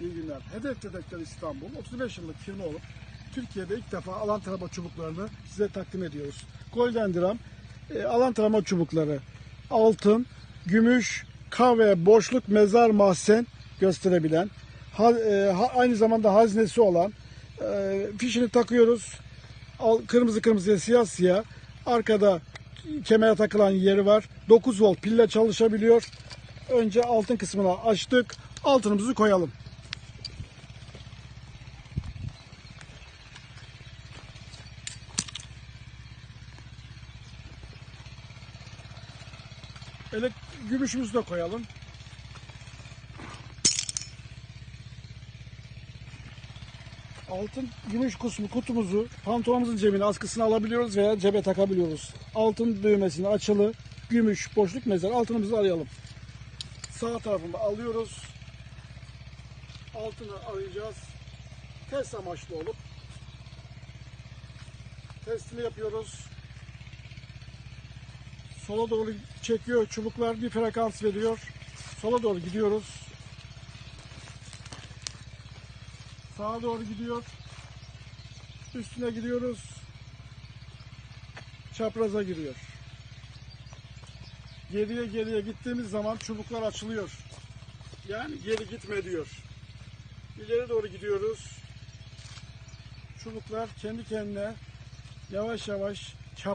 İyi günler. Hedef Dedektör İstanbul 35 yıllık firma olup Türkiye'de ilk defa alan tarama çubuklarını size takdim ediyoruz. Golden Drum e, alan tarama çubukları altın, gümüş, kahve, boşluk, mezar, mahzen gösterebilen ha- e, ha- aynı zamanda haznesi olan e, fişini takıyoruz. Al, kırmızı kırmızıya siyah siyah arkada kemere takılan yeri var. 9 volt pille çalışabiliyor. Önce altın kısmını açtık. Altınımızı koyalım. Elek gümüşümüzü de koyalım. Altın gümüş kısmı kutumuzu pantolonumuzun cebine askısını alabiliyoruz veya cebe takabiliyoruz. Altın düğmesini açılı, gümüş, boşluk mezar altınımızı arayalım. Sağ tarafını alıyoruz. Altını arayacağız. Test amaçlı olup testini yapıyoruz. Sola doğru çekiyor. Çubuklar bir frekans veriyor. Sola doğru gidiyoruz. Sağa doğru gidiyor. Üstüne gidiyoruz. Çapraza giriyor. Geriye geriye gittiğimiz zaman çubuklar açılıyor. Yani geri gitme diyor. İleri doğru gidiyoruz. Çubuklar kendi kendine yavaş yavaş